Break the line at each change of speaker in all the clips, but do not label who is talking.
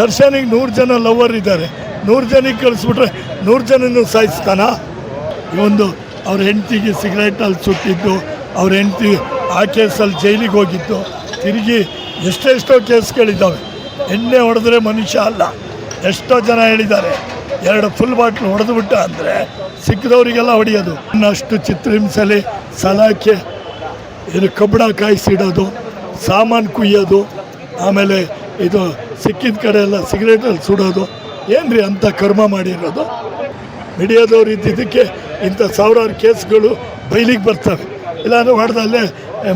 ದರ್ಶನಿಗೆ ನೂರು ಜನ ಲವರ್ ಇದ್ದಾರೆ. ನೂರು ಜನಕ್ಕೆ ಕಳಿಸ್ಬಿಟ್ರೆ ನೂರು ಜನನೂ ಸಾಯಿಸ್ತಾನ? ಒಂದು ಅವ್ರ ಹೆಂಡತಿಗೆ ಸಿಗರೇಟಲ್ಲಿ ಸುಟ್ಟಿದ್ದು, ಅವ್ರ ಹೆಂಡತಿ ಆ ಕೇಸಲ್ಲಿ ಜೈಲಿಗೆ ಹೋಗಿದ್ದು, ತಿರುಗಿ ಎಷ್ಟೆಷ್ಟೋ ಕೇಸ್ಗಳಿದ್ದಾವೆ. ಎಣ್ಣೆ ಹೊಡೆದ್ರೆ ಮನುಷ್ಯ ಅಲ್ಲ. ಎಷ್ಟೋ ಜನ ಹೇಳಿದ್ದಾರೆ, ಎರಡು ಫುಲ್ ಬಾಟ್ಲು ಹೊಡೆದ್ಬಿಟ್ಟ ಅಂದರೆ ಸಿಕ್ಕಿದವರಿಗೆಲ್ಲ ಹೊಡೆಯೋದು. ಇನ್ನಷ್ಟು ಚಿತ್ರಹಿಂಸೆಲಿ ಸಲಾಕೆ ಇದು ಕಬ್ಬಡ ಕಾಯಿಸಿಡೋದು, ಸಾಮಾನು ಕುಯ್ಯೋದು, ಆಮೇಲೆ ಇದು ಸಿಕ್ಕಿದ ಕಡೆ ಎಲ್ಲ ಸಿಗರೇಟಲ್ಲಿ ಸುಡೋದು. ಏನ್ರಿ ಅಂಥ ಕರ್ಮ ಮಾಡಿರೋದು? ಮೀಡಿಯಾದವ್ರು ಇದ್ದಿದ್ದಕ್ಕೆ ಇಂಥ ಸಾವಿರಾರು ಕೇಸ್ಗಳು ಬೈಲಿಗೆ ಬರ್ತವೆ. ಇಲ್ಲಾಂದ್ರೆ ಹೊಡೆದಲ್ಲೇ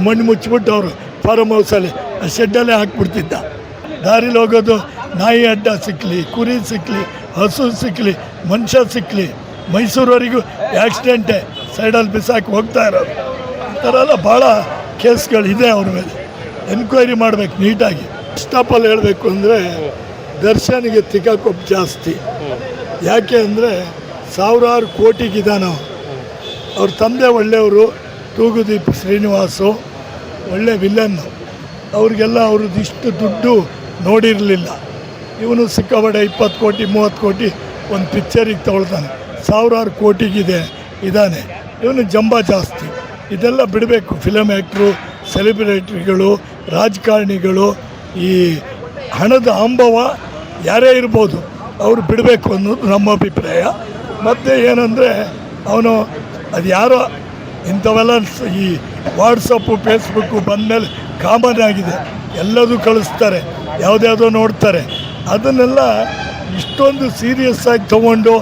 ಮಣ್ಣು ಮುಚ್ಚಿಬಿಟ್ಟು ಅವರು ಫಾರಮ್ ಹೌಸಲ್ಲಿ ಶೆಡ್ಡಲ್ಲೇ ಹಾಕ್ಬಿಡ್ತಿದ್ದ. ದಾರಿಲಿ ಹೋಗೋದು ನಾಯಿ ಅಡ್ಡ ಸಿಕ್ಕಲಿ ಕುರಿ ಸಿಕ್ಕಲಿ ಹಸು ಸಿಕ್ಕಲಿ ಮನುಷ್ಯ ಸಿಕ್ಕಲಿ ಮೈಸೂರವರೆಗೂ ಆ್ಯಕ್ಸಿಡೆಂಟೇ ಸೈಡಲ್ಲಿ ಬಿಸಾಕಿ ಹೋಗ್ತಾ ಇರೋದು. ಈ ಥರ ಎಲ್ಲ ಭಾಳ ಕೇಸ್ಗಳಿದೆ ಅವ್ರ ಮೇಲೆ. ಎನ್ಕ್ವೈರಿ ಮಾಡಬೇಕು ನೀಟಾಗಿ. ಸ್ಟಾಪಲ್ಲಿ ಹೇಳಬೇಕು ಅಂದರೆ ದರ್ಶನಿಗೆ ತಿಕ್ಕಾಕೊಬ್ಬ ಜಾಸ್ತಿ. ಯಾಕೆ ಅಂದರೆ ಸಾವಿರಾರು ಕೋಟಿಗಿದಾನ ಅವ್ರ ತಂದೆ ಒಳ್ಳೆಯವರು, ತೂಗುದೀಪ್ ಶ್ರೀನಿವಾಸು, ಒಳ್ಳೆ ವಿಲನ್ನು ಅವ್ರಿಗೆಲ್ಲ ಅವ್ರದ್ದು ಇಷ್ಟು ದುಡ್ಡು ನೋಡಿರಲಿಲ್ಲ. ಇವನು ಸಿಕ್ಕಾಬಡೆ ಇಪ್ಪತ್ತು ಕೋಟಿ, ಮೂವತ್ತು ಕೋಟಿ ಒಂದು ಪಿಕ್ಚರಿಗೆ ತೊಗೊಳ್ತಾನೆ. ಸಾವಿರಾರು ಕೋಟಿಗಿದೆ ಇದ್ದಾನೆ ಇವನು ಜಂಬ ಜಾಸ್ತಿ. ಇದೆಲ್ಲ ಬಿಡಬೇಕು. ಫಿಲಮ್ ಆ್ಯಕ್ಟ್ರು ಸೆಲೆಬ್ರಿಟಿಗಳು ರಾಜಕಾರಣಿಗಳು ಈ ಹಣದ ಅಂಬವ ಯಾರೇ ಇರ್ಬೋದು ಅವರು ಬಿಡಬೇಕು ಅನ್ನೋದು ನಮ್ಮ ಅಭಿಪ್ರಾಯ. ಮತ್ತು ಏನಂದರೆ ಅವನು ಅದು ಯಾರೋ ಇಂಥವೆಲ್ಲ ಈ ವಾಟ್ಸಪ್ಪು ಫೇಸ್ಬುಕ್ಕು ಬಂದಮೇಲೆ ಕಾಮನ್ ಆಗಿದೆ. ಎಲ್ಲದೂ ಕಳಿಸ್ತಾರೆ, ಯಾವುದ್ಯಾವುದೋ ನೋಡ್ತಾರೆ. ಅದನ್ನೆಲ್ಲ ಇಷ್ಟೊಂದು ಸೀರಿಯಸ್ ಆಗಿ ತೊಗೊಂಡು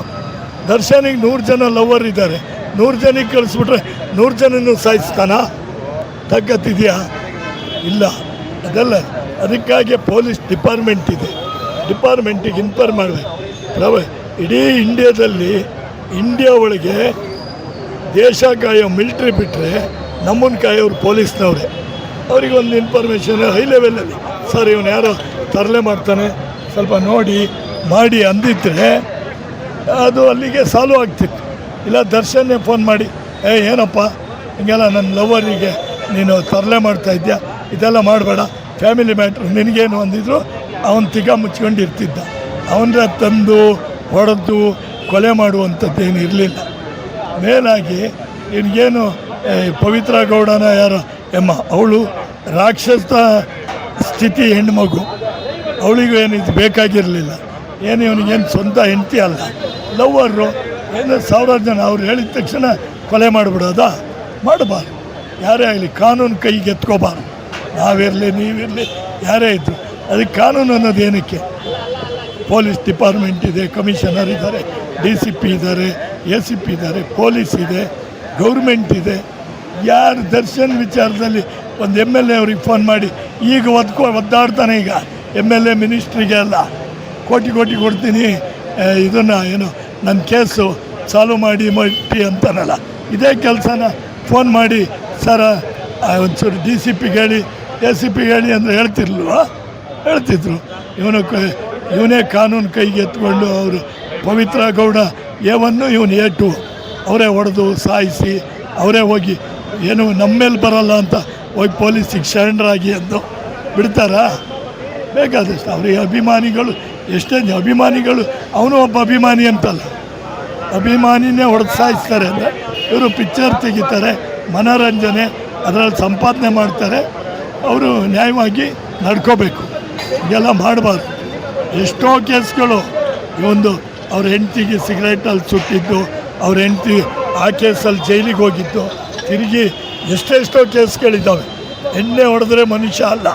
ದರ್ಶನಿಗೆ ನೂರು ಜನ ಲವರ್ ಇದ್ದಾರೆ. ನೂರು ಜನಕ್ಕೆ ಕಳಿಸ್ಬಿಟ್ರೆ ನೂರು ಜನನೂ ಸಾಯಿಸ್ತಾನ? ತಗ್ಗತ್ತಿದೆಯಾ ಇಲ್ಲ. ಅದಲ್ಲ ಅದಕ್ಕಾಗಿ ಪೊಲೀಸ್ ಡಿಪಾರ್ಟ್ಮೆಂಟ್ ಇದೆ. ಡಿಪಾರ್ಟ್ಮೆಂಟಿಗೆ ಇನ್ಫಾರ್ಮ್ ಮಾಡಬೇಕು ಪ್ರವ ಇಡೀ ಇಂಡಿಯಾದಲ್ಲಿ ಇಂಡಿಯಾ ಒಳಗೆ ದೇಶ ಕಾಯೋ ಮಿಲ್ಟ್ರಿ ಬಿಟ್ಟರೆ ನಮ್ಮನ್ನು ಕಾಯೋರು ಪೊಲೀಸ್ನವ್ರೆ. ಅವ್ರಿಗೆ ಒಂದು ಇನ್ಫಾರ್ಮೇಷನ್ ಹೈ ಲೆವೆಲಲ್ಲಿ ಸರ್, ಇವನು ಯಾರೋ ತರಲೆ ಮಾಡ್ತಾನೆ. ಸ್ವಲ್ಪ ನೋಡಿ, ಮಾಡಿ ಅಂದಿದ್ರೆ ಅದು ಅಲ್ಲಿಗೆ ಸಾಲ್ವ್ ಆಗ್ತಿತ್ತು. ಇಲ್ಲ ದರ್ಶನ್ನೇ ಫೋನ್ ಮಾಡಿ ಏ ಏನಪ್ಪ? ಹಿಂಗೆಲ್ಲ ನನ್ನ ಲವರಿಗೆ ನೀನು ತರಲೆ ಮಾಡ್ತಾ ಇದ್ದೀಯ ಇದೆಲ್ಲ ಮಾಡಬೇಡ. ಫ್ಯಾಮಿಲಿ ಮ್ಯಾಟ್ರ್ ನಿನಗೇನು ಅಂದಿದ್ರು, ಅವನು ತಿಗ ಮುಚ್ಕೊಂಡು ಇರ್ತಿದ್ದ ಅವನ ತಂದು, ಹೊಡೆದು, ಕೊಲೆ ಮಾಡುವಂಥದ್ದೇನು ಇರಲಿಲ್ಲ. ಮೇಲಾಗಿ, ನಿನಗೇನು ಪವಿತ್ರ ಗೌಡನ ಯಾರು, ಎಮ್ಮ, ಅವಳು ರಾಕ್ಷಸ ಸ್ಥಿತಿ ಹೆಣ್ಮಗು. ಅವಳಿಗೂ ಏನು ಬೇಕಾಗಿರಲಿಲ್ಲ. ಏನು ಇವನಿಗೇನು ಸ್ವಂತ ಹೆಂಡತಿ ಅಲ್ಲ. ಲವ್ವರು ಏನು ಸಾವಿರಾರು ಜನ, ಅವ್ರು ಹೇಳಿದ ತಕ್ಷಣ ಕೊಲೆ ಮಾಡಿಬಿಡೋದಾ? ಮಾಡಬಾರ್ದು. ಯಾರೇ ಆಗಲಿ, ಕಾನೂನು ಕೈಗೆ ಎತ್ಕೋಬಾರ್ದು ನಾವಿರಲಿ, ನೀವಿರಲಿ, ಯಾರೇ ಇದ್ದರು ಅದಕ್ಕೆ ಕಾನೂನು ಅನ್ನೋದು ಏನಕ್ಕೆ? ಪೊಲೀಸ್ ಡಿಪಾರ್ಟ್ಮೆಂಟ್ ಇದೆ, ಕಮಿಷನರ್ ಇದ್ದಾರೆ, ಡಿ ಸಿ ಪಿ ಇದ್ದಾರೆ, ಎ ಸಿ ಪಿ ಇದ್ದಾರೆ, ಪೊಲೀಸ್ ಇದೆ, ಗೌರ್ಮೆಂಟ್ ಇದೆ. ಯಾರು ದರ್ಶನ್ ವಿಚಾರದಲ್ಲಿ ಒಂದು ಎಂ ಎಲ್ ಎ ಅವ್ರಿಗೆ ಫೋನ್ ಮಾಡಿ, ಈಗ ಒದ್ಕೊ, ಒದ್ದಾಡ್ತಾನೆ ಈಗ. ಎಂ ಎಲ್ ಎ ಮಿನಿಸ್ಟ್ರಿಗೆ ಎಲ್ಲ ಕೋಟಿ ಕೋಟಿ ಕೊಡ್ತೀನಿ ಇದನ್ನು ಏನು ನನ್ನ ಕೇಸು ಸಾಲ್ವ್ ಮಾಡಿ ಮಟ್ಟಿ ಅಂತಾನಲ್ಲ ಇದೇ ಕೆಲಸನ ಫೋನ್ ಮಾಡಿ, ಸರ ಒಂಚೂರು ಡಿ ಸಿ ಪಿಗೆ ಹೇಳಿ ಎ ಸಿ ಪಿ ಹೇಳಿ ಅಂದರೆ ಹೇಳ್ತಿರ್ಲ್ವಾ ಹೇಳ್ತಿದ್ರು. ಇವನು ಇವನೇ ಕಾನೂನು ಕೈಗೆ ಎತ್ಕೊಂಡು ಅವರು ಪವಿತ್ರ ಗೌಡ, ಎ ಒನ್ನು ಇವನು ಎ ಟು. ಅವರೇ ಹೊಡೆದು ಸಾಯಿಸಿ, ಅವರೇ ಹೋಗಿ, ಏನು ನಮ್ಮ ಮೇಲೆ ಬರಲ್ಲ ಅಂತ ಹೋಗಿ ಪೊಲೀಸಿಗೆ ಶರಣರಾಗಿ ಎಂದು ಬಿಡ್ತಾರಾ? ಬೇಕಾದಷ್ಟು ಅವರಿಗೆ ಅಭಿಮಾನಿಗಳು, ಎಷ್ಟೇ ಅಭಿಮಾನಿಗಳು, ಅವನು ಒಬ್ಬ ಅಭಿಮಾನಿ ಅಂತಲ್ಲ. ಅಭಿಮಾನಿನೇ ಹೊಡೆದು ಸಾಯಿಸ್ತಾರೆ ಅಂದರೆ ಇವರು ಪಿಕ್ಚರ್ ತೆಗಿತಾರೆ, ಮನೋರಂಜನೆ, ಅದರಲ್ಲಿ ಸಂಪಾದನೆ ಮಾಡ್ತಾರೆ ಅವರು ನ್ಯಾಯವಾಗಿ ನಡ್ಕೋಬೇಕು. ಇದೆಲ್ಲ ಮಾಡಬಾರ್ದು. ಎಷ್ಟೋ ಕೇಸ್ಗಳು ಈ ಒಂದು ಅವ್ರ ಹೆಂಡತಿಗೆ ಸಿಗರೇಟಲ್ಲಿ ಸುಟ್ಟಿದ್ದು, ಅವ್ರ ಹೆಂಡತಿ ಆ ಕೇಸಲ್ಲಿ ಜೈಲಿಗೆ ಹೋಗಿದ್ದು, ತಿರುಗಿ ಎಷ್ಟೆಷ್ಟೋ ಕೇಸ್ಗಳಿದ್ದಾವೆ. ಎಣ್ಣೆ ಹೊಡೆದ್ರೆ ಮನುಷ್ಯ ಅಲ್ಲ.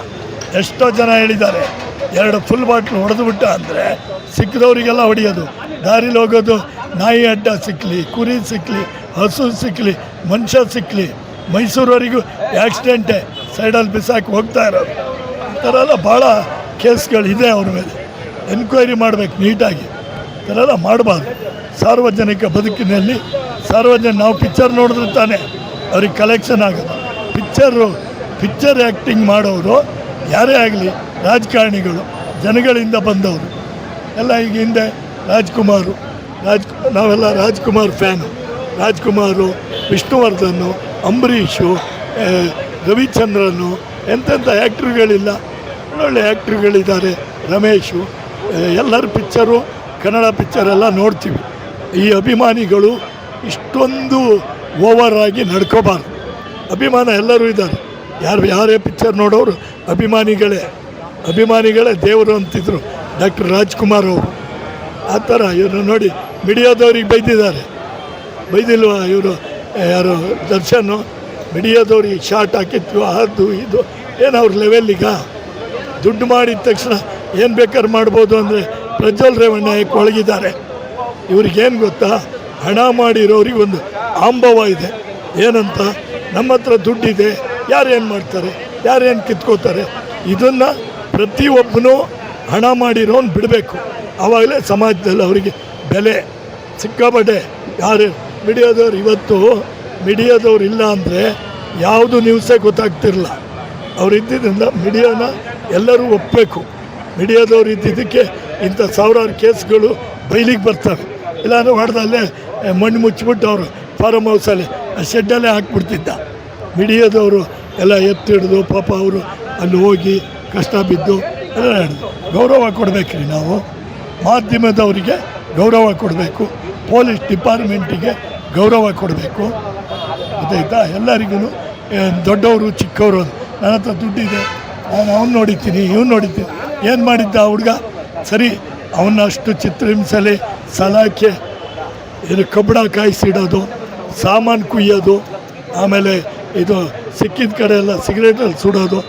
ಎಷ್ಟೋ ಜನ ಹೇಳಿದ್ದಾರೆ, ಎರಡು ಫುಲ್ ಬಾಟ್ಲು ಹೊಡೆದುಬಿಟ್ಟ ಅಂದರೆ ಸಿಕ್ಕಿದವರಿಗೆಲ್ಲ ಹೊಡೆಯೋದು. ದಾರಿಲಿ ಹೋಗೋದು, ನಾಯಿ ಅಡ್ಡ ಸಿಕ್ಕಲಿ ಕುರಿ ಸಿಕ್ಕಲಿ ಹಸು ಸಿಕ್ಕಲಿ ಮನುಷ್ಯ ಸಿಕ್ಕಲಿ ಮೈಸೂರವರೆಗೂ ಆಕ್ಸಿಡೆಂಟೇ ಸೈಡಲ್ಲಿ ಬಿಸಾಕಿ ಹೋಗ್ತಾ ಇರೋದು. ಈ ಥರ ಎಲ್ಲ ಭಾಳ ಕೇಸ್ಗಳಿದೆ ಅವ್ರ ಮೇಲೆ. ಎನ್ಕ್ವೈರಿ ಮಾಡಬೇಕು ನೀಟಾಗಿ. ಈ ಥರ ಎಲ್ಲ ಮಾಡಬಾರ್ದು. ಸಾರ್ವಜನಿಕ ಬದುಕಿನಲ್ಲಿ ಸಾರ್ವಜನಿಕ, ನಾವು ಪಿಕ್ಚರ್ ನೋಡಿದ್ರೆ ತಾನೇ ಅವ್ರಿಗೆ ಕಲೆಕ್ಷನ್ ಆಗೋದು. ಪಿಕ್ಚರು ಪಿಕ್ಚರ್ ಆ್ಯಕ್ಟಿಂಗ್ ಮಾಡೋರು ಯಾರೇ ಆಗಲಿ, ರಾಜಕಾರಣಿಗಳು, ಜನಗಳಿಂದ ಬಂದವರು. ಎಲ್ಲ ಈಗ ಹಿಂದೆ ರಾಜ್ಕುಮಾರು ರಾಜ್ ನಾವೆಲ್ಲ ರಾಜ್ಕುಮಾರ್ ಫ್ಯಾನು ರಾಜ್ಕುಮಾರು, ವಿಷ್ಣುವರ್ಧನು, ಅಂಬರೀಷು ರವಿಚಂದ್ರನು ಎಂತೆಂಥ ಆ್ಯಕ್ಟ್ರುಗಳಿಲ್ಲ ಒಳ್ಳೊಳ್ಳೆ ಆ್ಯಕ್ಟ್ರುಗಳಿದ್ದಾರೆ ರಮೇಶು ಎಲ್ಲರ ಪಿಕ್ಚರು ಕನ್ನಡ ಪಿಕ್ಚರೆಲ್ಲ ನೋಡ್ತೀವಿ. ಈ ಅಭಿಮಾನಿಗಳು ಇಷ್ಟೊಂದು ಓವರ್ ಆಗಿ ನಡ್ಕೋಬಾರ್ದು. ಅಭಿಮಾನ ಎಲ್ಲರೂ ಇದ್ದಾರೆ. ಯಾರು, ಯಾರೇ ಪಿಕ್ಚರ್ ನೋಡೋರು, ಅಭಿಮಾನಿಗಳೇ ಅಭಿಮಾನಿಗಳೇ ದೇವರು ಅಂತಿದ್ರು. ಡಾಕ್ಟರ್ ರಾಜ್ಕುಮಾರ್ ಅವರು. ಆ ಥರ ಇವರು ನೋಡಿ, ಮೀಡಿಯಾದವ್ರಿಗೆ ಬೈದಿದ್ದಾರೆ. ಬೈದಿಲ್ವ ಇವರು? ಯಾರು, ದರ್ಶನ್? ಮೀಡಿಯಾದವ್ರಿಗೆ ಶಾರ್ಟ್ ಹಾಕಿತ್ತು ಅದು ಇದು. ಏನು ಅವ್ರ ಲೆವೆಲ್ಲಿಗ ದುಡ್ಡು ಮಾಡಿದ ತಕ್ಷಣ ಏನು ಬೇಕಾದ್ರೆ ಮಾಡ್ಬೋದು ಅಂದರೆ ಪ್ರಜ್ವಲ್ ರೇವಣ್ಣ ಒಳಗಿದ್ದಾರೆ. ಇವ್ರಿಗೇನು ಗೊತ್ತಾ? ಹಣ ಮಾಡಿರೋರಿಗೆ ಒಂದು ಆಂಬವ ಇದೆ. ಏನಂತ? ನಮ್ಮ ಹತ್ರ ದುಡ್ಡಿದೆ. ಯಾರೇನು ಮಾಡ್ತಾರೆ? ಯಾರೇನು ಕಿತ್ಕೋತಾರೆ? ಇದನ್ನು ಪ್ರತಿಯೊಬ್ಬನೂ ಹಣ ಮಾಡಿರೋನು ಬಿಡಬೇಕು. ಆವಾಗಲೇ ಸಮಾಜದಲ್ಲಿ ಅವರಿಗೆ ಬೆಲೆ ಸಿಕ್ಕಾಪಟ್ಟೆ. ಯಾರು? ಮೀಡಿಯಾದವ್ರು ಇವತ್ತು ಮೀಡಿಯಾದವ್ರು ಇಲ್ಲ ಅಂದರೆ ಯಾವುದು ನ್ಯೂಸೇ ಗೊತ್ತಾಗ್ತಿರಲ್ಲ. ಅವ್ರು ಇದ್ದಿದ್ದರಿಂದ ಮೀಡಿಯಾನ ಎಲ್ಲರೂ ಒಪ್ಪಬೇಕು ಮೀಡಿಯಾದವ್ರು ಇದ್ದಿದ್ದಕ್ಕೆ ಇಂಥ ಸಾವಿರಾರು ಕೇಸ್ಗಳು ಬೈಲಿಗೆ ಬರ್ತವೆ. ಇಲ್ಲಾಂದ್ರೆ ಹೊಡೆದಲ್ಲೇ ಮಣ್ಣು ಮುಚ್ಚಿಬಿಟ್ಟು ಅವರು ಫಾರಮ್ ಹೌಸಲ್ಲಿ ಆ ಶೆಡ್ಡಲ್ಲೇ ಹಾಕ್ಬಿಡ್ತಿದ್ದ. ಮೀಡಿಯಾದವರು ಎಲ್ಲ ಎತ್ತಿಡಿದು ಪಾಪ ಅವರು ಅಲ್ಲಿ ಹೋಗಿ ಕಷ್ಟ ಬಿದ್ದು ಎಲ್ಲ ಹಿಡಿದು ಗೌರವ ಕೊಡಬೇಕ್ರಿ ನಾವು. ಮಾಧ್ಯಮದವರಿಗೆ ಗೌರವ ಕೊಡಬೇಕು. ಪೊಲೀಸ್ ಡಿಪಾರ್ಟ್ಮೆಂಟಿಗೆ ಗೌರವ ಕೊಡಬೇಕು. ಗೊತ್ತಾಯ್ತಾ ಎಲ್ಲರಿಗೂ ದೊಡ್ಡವರು, ಚಿಕ್ಕವರು ನನ್ನ ಹತ್ರ ದುಡ್ಡಿದೆ, ನಾನು ಅವ್ನು ನೋಡಿದ್ದೀನಿ ಇವ್ನು ನೋಡಿದ್ದೀನಿ ಏನು ಮಾಡಿದ್ದ ಹುಡುಗ? ಸರಿ ಅವನ್ನ ಅಷ್ಟು ಚಿತ್ರಹಿಂಸಲೆ ಸಲಾಕೆ, ಇದು ಕಬ್ಬಡ ಕಾಯಿಸಿಡೋದು ಸಾಮಾನು ಕುಯ್ಯೋದು, ಆಮೇಲೆ ಇದು ಸಿಕ್ಕಿದ ಕಡೆ ಎಲ್ಲ ಸಿಗರೇಟಲ್ಲಿ ಸುಡೋದು.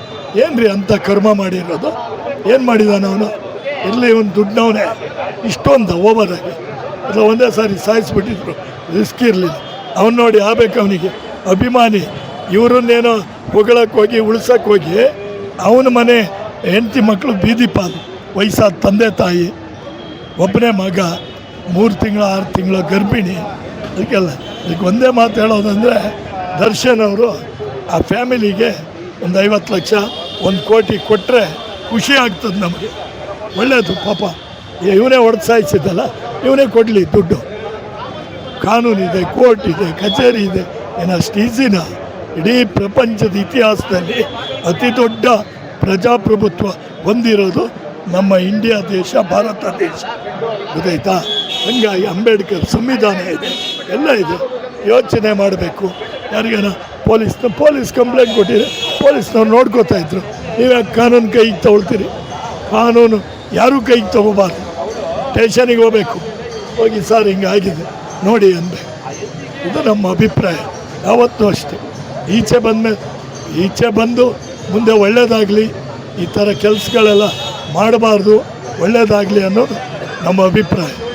ಏನು ರೀ ಅಂಥ ಕರ್ಮ ಮಾಡಿರೋದು? ಏನು ಮಾಡಿದಾನ ಅವನು? ಇರಲಿ, ಇವನು ದುಡ್ಡವನೇ. ಇಷ್ಟೊಂದು ಓವರಾಗಿ ಇಲ್ಲ, ಒಂದೇ ಸಾರಿ ಸಾಯಿಸ್ಬಿಟ್ಟಿದ್ರು. ರಿಸ್ಕ್ ಇರಲಿಲ್ಲ. ಅವನು ನೋಡಿ ಆಗ್ಬೇಕು ಅವನಿಗೆ. ಅಭಿಮಾನಿ. ಇವರನ್ನೇನೋ ಹೊಗಳಕ್ಕೆ ಹೋಗಿ ಉಳ್ಸಕ್ಕೆ ಹೋಗಿ, ಅವನ ಮನೆ ಹೆಂಡತಿ ಮಕ್ಕಳು ಬೀದಿ ಪಾಲು, ವಯಸ್ಸಾದ ತಂದೆ ತಾಯಿ ಒಬ್ಬನೇ ಮಗ, ಮೂರು ತಿಂಗಳು, ಆರು ತಿಂಗಳ ಗರ್ಭಿಣಿ. ಅದಕ್ಕೆಲ್ಲ ಅದಕ್ಕೆ ಒಂದೇ ಮಾತು ಹೇಳೋದಂದರೆ, ದರ್ಶನ್ ಅವರು ಆ ಫ್ಯಾಮಿಲಿಗೆ ಒಂದು ಐವತ್ತು ಲಕ್ಷ, ಒಂದು ಕೋಟಿ ಕೊಟ್ಟರೆ ಖುಷಿ ಆಗ್ತದೆ ನಮಗೆ. ಒಳ್ಳೆಯದು ಪಾಪ. ಇವನೇ ಹೊಡೆದು ಸಾಯಿಸಿದ್ದಲ್ಲ, ಇವನೇ ಕೊಡಲಿ ದುಡ್ಡು. ಕಾನೂನಿದೆ ಕೋರ್ಟ್ ಇದೆ ಕಚೇರಿ ಇದೆ ಏನು ಅಷ್ಟು ಈಸಿನ ಇಡೀ ಪ್ರಪಂಚದ ಇತಿಹಾಸದಲ್ಲಿ ಅತಿ ದೊಡ್ಡ ಪ್ರಜಾಪ್ರಭುತ್ವ ಹೊಂದಿರೋದು ನಮ್ಮ ಇಂಡಿಯಾ ದೇಶ, ಭಾರತ ದೇಶ. ಗೊತ್ತಾಯ್ತಾ? ಹಂಗಾಗಿ ಅಂಬೇಡ್ಕರ್ ಸಂವಿಧಾನ ಇದೆ, ಎಲ್ಲ ಇದೆ. ಯೋಚನೆ ಮಾಡಬೇಕು. ಯಾರಿಗಾನ ಪೊಲೀಸ್ನ ಪೊಲೀಸ್ ಕಂಪ್ಲೇಂಟ್ ಕೊಟ್ಟಿದ್ರೆ ಪೊಲೀಸ್ನವ್ರು ನೋಡ್ಕೋತಾ ಇದ್ರು. ನೀವೇ ಕಾನೂನು ಕೈಗೆ ತಗೊಳ್ತೀರಿ? ಕಾನೂನು ಯಾರೂ ಕೈಗೆ ತಗೋಬಾರ್ದು. ಸ್ಟೇಷನಿಗೆ ಹೋಗ್ಬೇಕು. ಹೋಗಿ ಸರ್, ಹಿಂಗಾಗಿದೆ. ನೋಡಿ ಅಂದೆ. ಇದು ನಮ್ಮ ಅಭಿಪ್ರಾಯ. ಯಾವತ್ತೂ ಅಷ್ಟೇ. ಈಚೆ ಬಂದ ಈಚೆ ಬಂದು ಮುಂದೆ ಒಳ್ಳೆಯದಾಗಲಿ ಈ ಥರ ಕೆಲಸಗಳೆಲ್ಲ ಮಾಡಬಾರ್ದು ಒಳ್ಳೆಯದಾಗಲಿ ಅನ್ನೋದು ನಮ್ಮ ಅಭಿಪ್ರಾಯ.